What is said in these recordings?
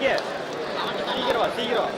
சீக்கிரம் சீக்கிரம்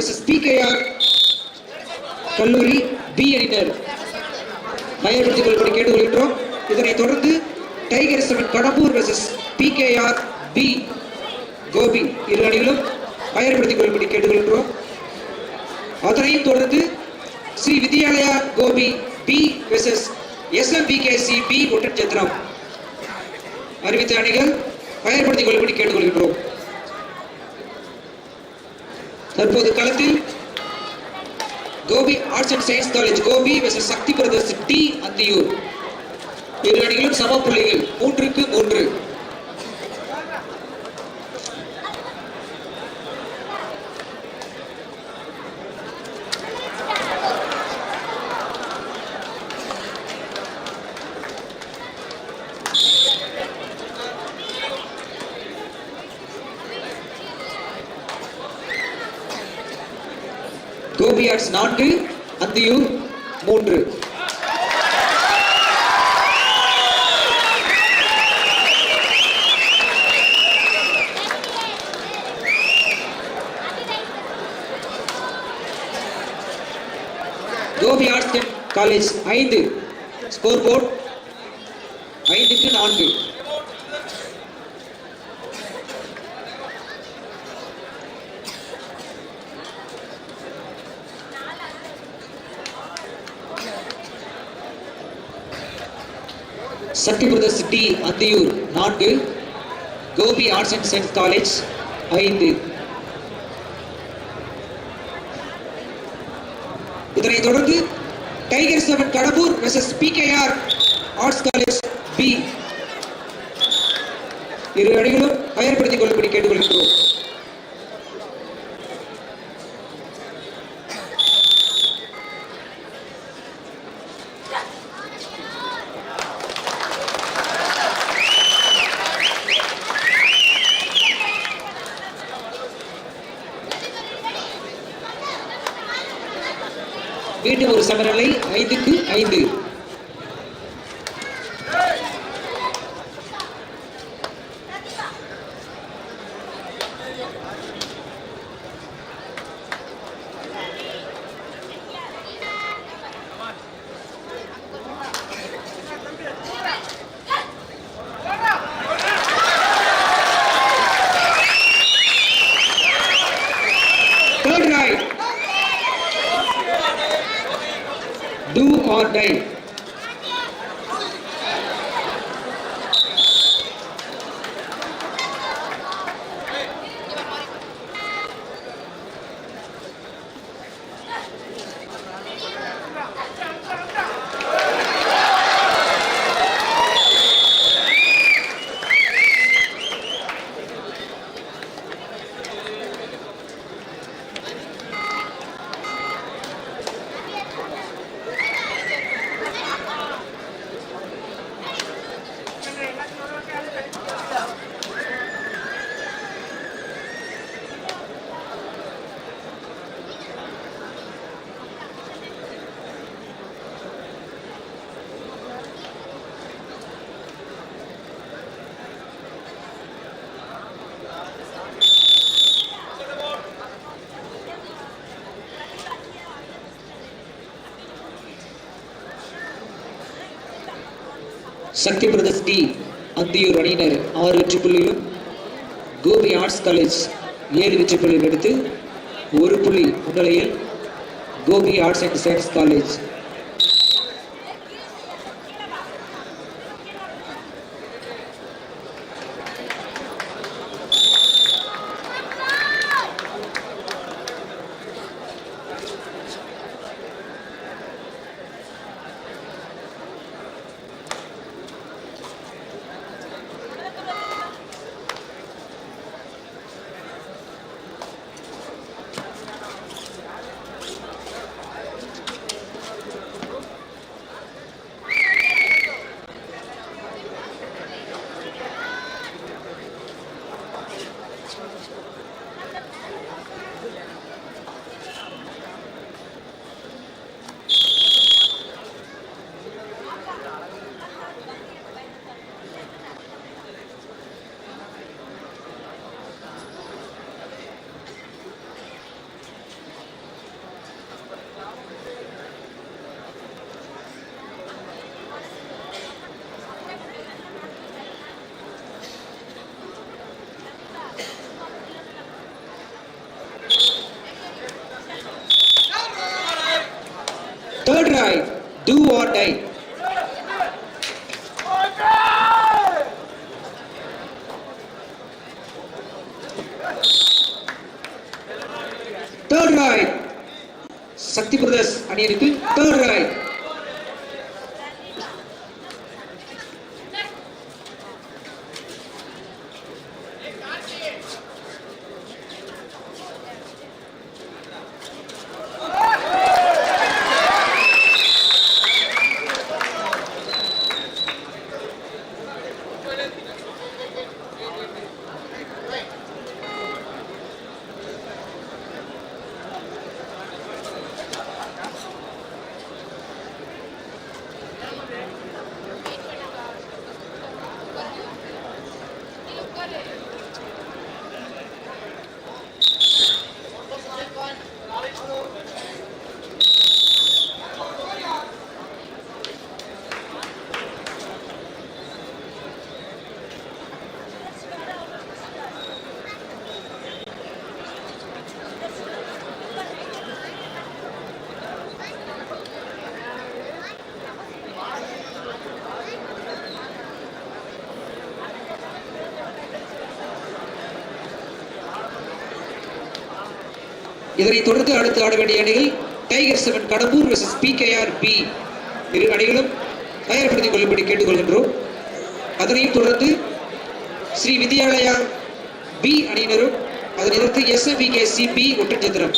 மிஸ்எஸ் பி கே பிகேஆர் கல்லூரி பி அணியினர் தயார்படுத்திக் கொள்ளும்படி கேட்டுக்கொள்கின்றோம் இதனைத் தொடர்ந்து tiger seven Kadambur versus PKR B Gobi இரு அணிகளும் தயார்படுத்திக் கொள்ளும்படி கேட்டுக்கொள்கின்றோம் அதனையும் தொடர்ந்து Shri Vidyalaya Gobi B versus SMBKC B Oddanchatram அறிவித்த அணிகள் பயன்படுத்திக் கொள்ளும்படி கேட்டுக்கொள்கின்றோம் தற்போது களத்தில் Gobi arts and science college Gobi versus Sakthi brothers T Anthiyur. இரு அணிகளும் சம புள்ளிகள் மூன்றுக்கு மூன்று. கோபி ஆர்ட்ஸ் நான்கு அந்தியூர் மூன்று. கோபி ஆர்ட்ஸ் காலேஜ் ஐந்து. ஸ்கோர் போர்ட் ஐந்துக்கு நான்கு. சக்தி பிரதர்ஸ் சிட்டி அந்தியூர் நான்கு Gobi arts and science college ஐந்து. இதனைத் தொடர்ந்து tiger seven Kadambur versus PKR arts college B இரு அணிகளும் பயன்படுத்திக் கொள்ளும்படி கேட்டுக்கொள்கிறோம் மீண்டும் ஐந்துக்கு ஐந்து. சக்தி பிரதர்ஸ் டி அந்தியூர் அணியினர் ஆறு வெற்றி புள்ளியும் கோபி ஆர்ட்ஸ் காலேஜ் ஏழு வெற்றி புள்ளிகள் எடுத்து ஒரு புள்ளி முன்னிலையில் Gobi arts and science college right, do or die. Third right, Sakthi brothers அணியிற்கு third right. இதனை தொடர்ந்து அடுத்து ஆட வேண்டிய அணிகள் tiger seven Kadambur versus PKR B இரு அணிகளும் தயார்படுத்திக் கொள்ளும்படி கேட்டுக்கொள்கின்றோம். அதனையும் தொடர்ந்து ஸ்ரீ வித்யாலயா பி அணியினரும் அதனை எதிர்த்து எஸ்எம்பிகே சிபி பி ஒட்டஞ்சத்திரம்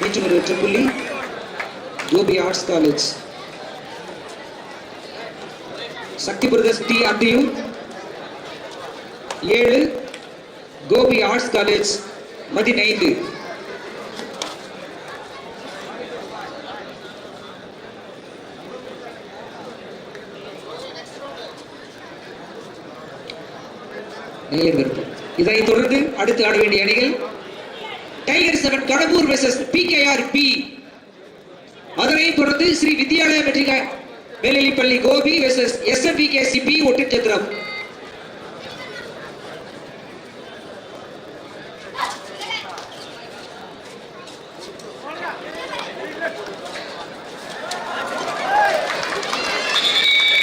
மீண்டும் ஒரு வெற்றி புள்ளி Gobi college Sakthi brothers T Anthiyur ஏழு கோபி ஆர்ட்ஸ் காலேஜ் பதினைந்து இதை தொடர்ந்து அடுத்து ஆட வேண்டிய அணிகள் tiger seven Kadambur versus R B அதனைத் தொடர்ந்து ஸ்ரீ வித்யாலய மெட்ரிக மேல்நிலைப்பள்ளி Gobi versus SMBK CB Oddanchatram.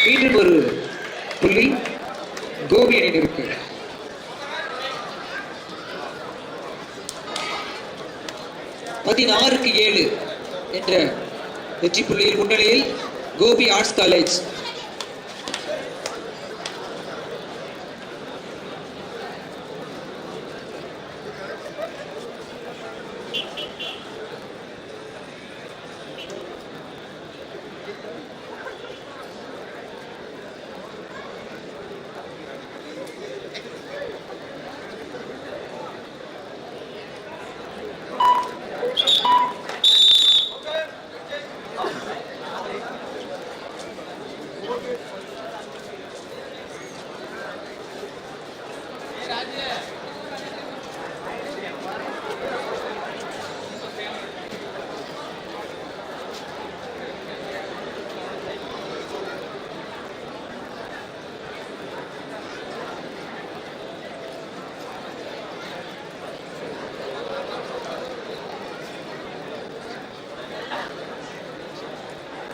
மீண்டும் ஒரு புள்ளி. கோபி அணியினருக்கு பதினாறுக்கு ஏழு என்ற வெற்றி புள்ளியில் முன்னிலையில் கோபி ஆர்ட்ஸ் காலேஜ்.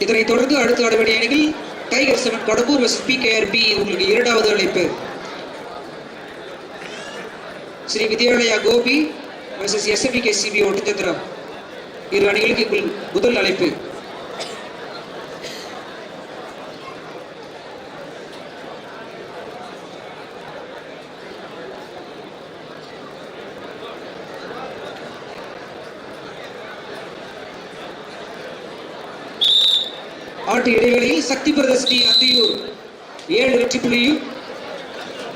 இதனைத் தொடர்ந்து அடுத்த ஆட அணியில் tiger seven Kadambur B PKR B உங்களுக்கு இரண்டாவது அழைப்பு. Shri Vidyalaya Gobi versus SMBK KCB Oddanchatram இரு அணிகளுக்கு முதல் அழைப்பு. ஆட்டு இடைவெளியில் சக்தி பிரதர்ஷினி அந்தியூர் ஏழு வெற்றி புள்ளியும்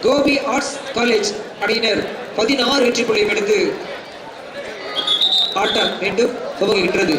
கோபி ஆர்ட்ஸ் காலேஜ் அணியினர் பதினாறு வெற்றி புள்ளியும் எடுத்து ஆட்டம் மீண்டும் துவங்குகின்றது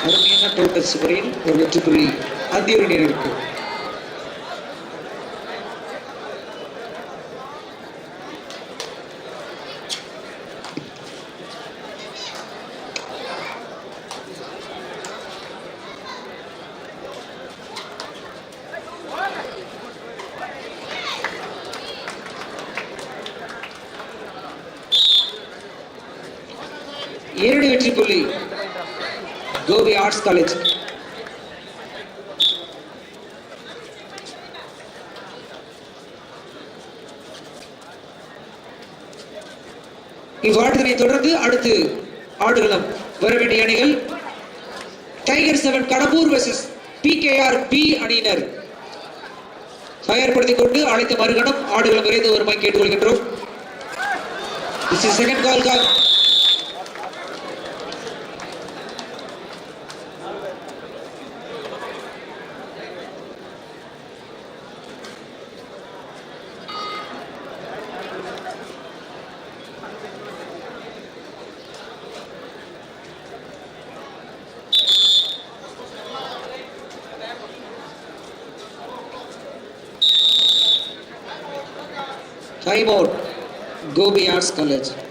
அருமையான டோட்டல் சுவரில் ஒரு வெற்றி புள்ளி அந்தியூர் அணியினருக்கு வெற்றி புள்ளி கோபி ஆர்ட்ஸ் காலேஜ் இவ்வாட்டத்தினை தொடர்ந்து அடுத்து ஆடுகளம் வர வேண்டிய அணிகள் tiger seven Kadambur versus P K R B அணியினர். தயார்படுத்திக் கொண்டு அழைத்த மறுகணம் ஆடுகளம் விரைந்து வருமாய் கேட்டுக்கொள்கின்றோம். This is second call call. Time. Gobi Arts College.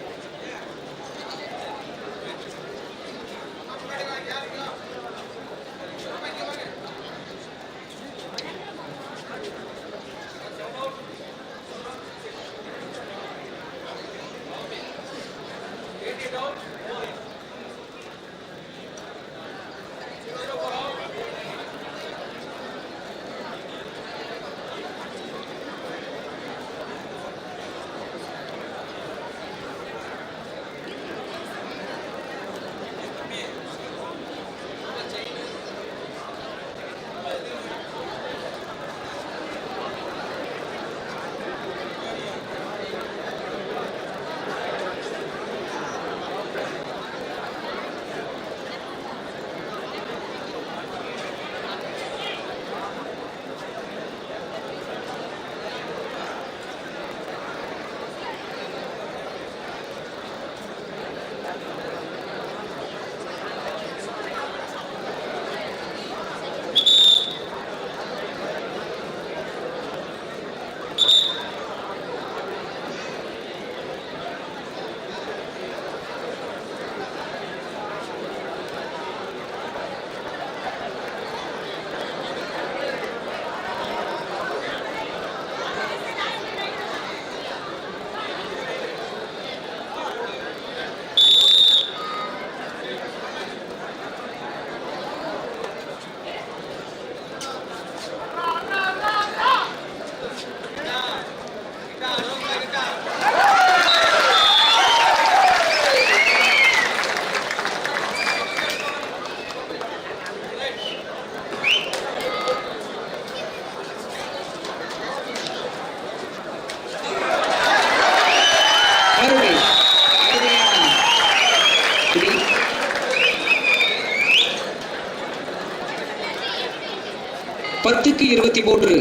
பத்துக்கு இருபத்தி மூன்று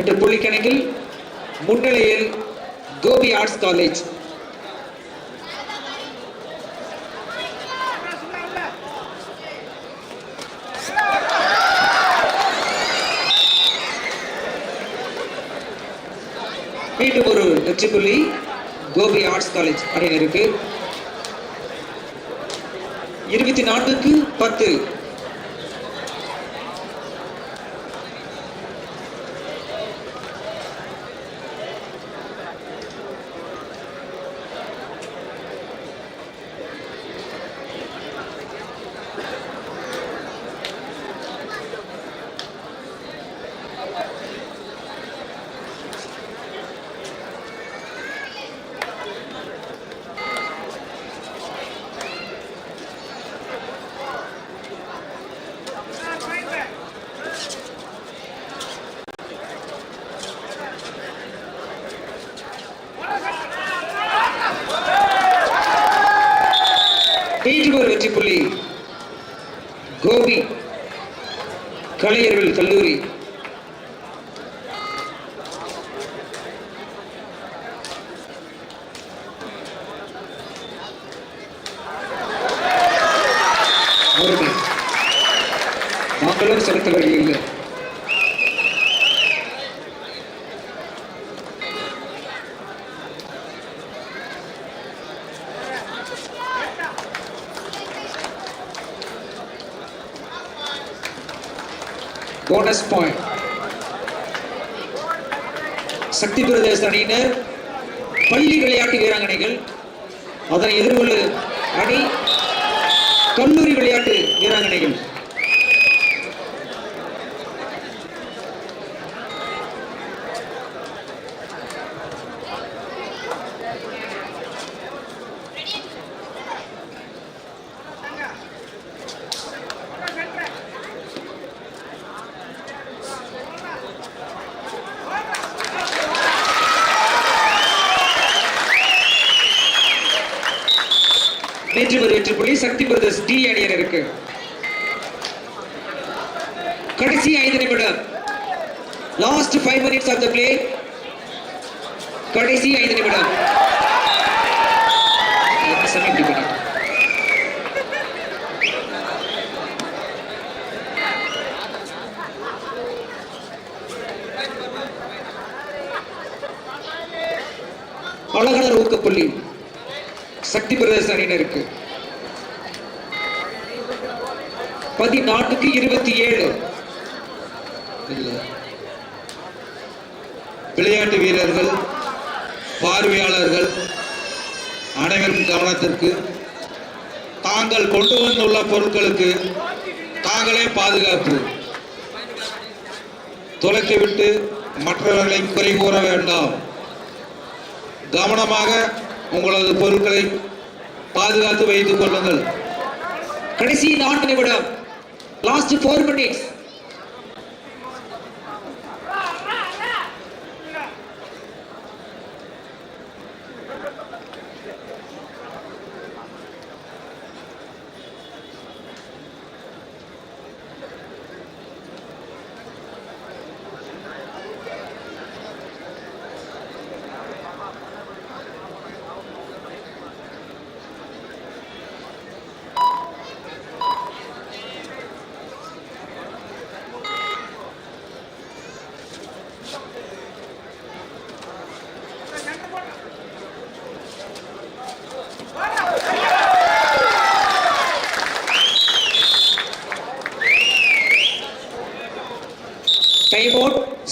என்ற புள்ளிக்கணக்கில் முன்னிலையில் கோபி ஆர்ட்ஸ் காலேஜ். மீண்டும் ஒரு வெற்றி புள்ளி கோபி ஆர்ட்ஸ் காலேஜ் அணியினருக்கு இருபத்தி நான்குக்கு பத்து மீண்டும் ஒரு வெற்றி புள்ளி கோபி கலைஞர்கள் கல்லூரி அருமை. நாங்களும் செலுத்தவர்கள் இல்லை போனஸ் பாயிண்ட் சக்தி பிரதேச அணியினர் பள்ளி விளையாட்டு வீராங்கனைகள் அதனை எதிர்கொள்ளு அணி கல்லூரி விளையாட்டு வீராங்கனைகள். நேற்று ஒரு வெற்றி புள்ளி சக்தி பிரதர்ஸ் டி அணியர் இருக்கு. கடைசி ஐந்து நிமிடம். Last five minutes of the play கடைசி ஐந்து நிமிடம். அழகர் சமயம் ஊக்கப்புள்ளி. சக்தி பிரதேச அணியினருக்கு பதினான்குக்கு இருபத்தி ஏழு. விளையாட்டு வீரர்கள் பார்வையாளர்கள் அனைவரும் கவனத்திற்கு தாங்கள் கொண்டு வந்துள்ள பொருட்களுக்கு தாங்களே பாதுகாப்பு. தொலைத்துவிட்டு மற்றவர்களை குறை கூற வேண்டாம். கவனமாக உங்களது பொருட்களை பாதுகாத்து வைத்துக் கொள்ளுங்கள். கடைசி நான்கு நிமிடம் last four minutes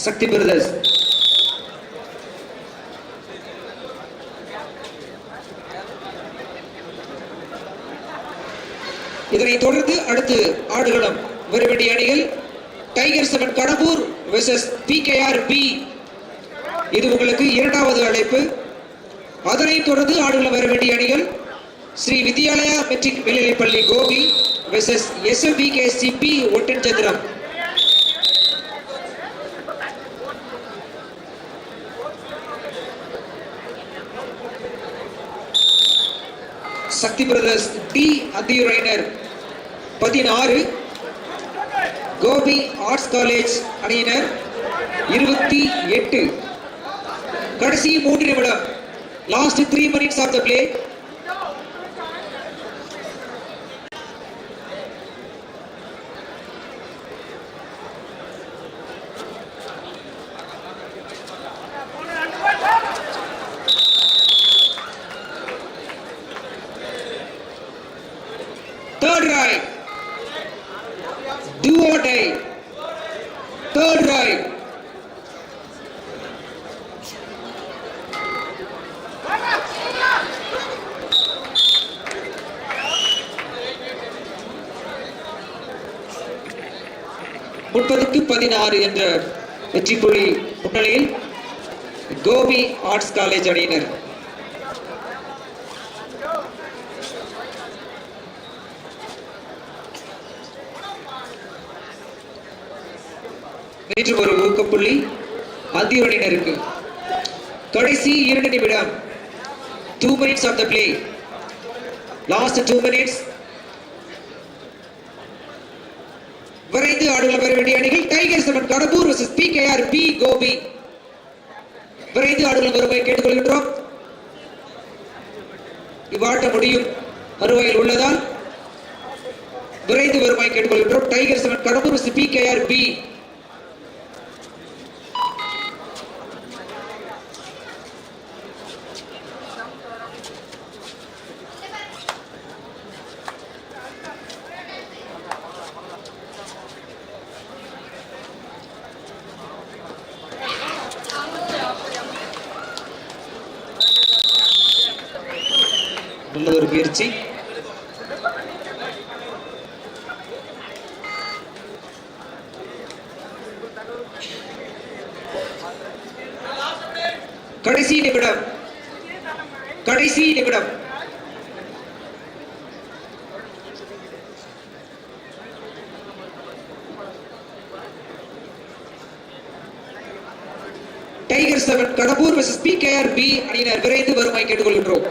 Sakthi brothers இதனை தொடர்ந்து அடுத்து ஆடுகளம். வர வேண்டிய அணிகள் tiger seven Kadambur versus R B இது உங்களுக்கு இரண்டாவது அழைப்பு. அதனைத் தொடர்ந்து ஆடுகளம் வர வேண்டிய அணிகள் ஸ்ரீ வித்யாலயா மெட்ரிக் மேல்நிலைப்பள்ளி Gobi versus SLB K CB Oddanchatram. Sakthi brothers T அத்தியுரைனர் பதினாறு கோபி ஆர்ட்ஸ் காலேஜ் அணியினர் இருபத்தி எட்டு. கடைசி மூன்று நிமிடம் last three minutes of the play முப்பதுக்கு பதினாறு என்ற வெற்றி புள்ளி முன்னிலையில் கோபி ஆர்ட்ஸ் காலேஜ் அணியினர். நேற்று ஒரு ஊக்கப்புள்ளி அதிவணினருக்கு கடைசி இரண்டு நிமிடம். Two minutes of the play last two minutes விரைந்து ஆடுகளம் வேண்டிய அணிகள். Tiger seven Kadambur versus P K R B Gobi விரைந்து ஆடுகளும் வருவாய் கேட்டுக்கொள்கின்றோம். இவ்வாட்ட முடியும். வருவாயில் உள்ளதால் விரைந்து வருவாய் கேட்டுக்கொள்கின்றோம். Tiger seven Kadambur versus P K R B கடைசி நிமிடம் கடைசி நிமிடம் tiger seven Kadambur versus P KR B அணியினர் விரைந்து வருமாய் கேட்டுக்கொள்கின்றோம்.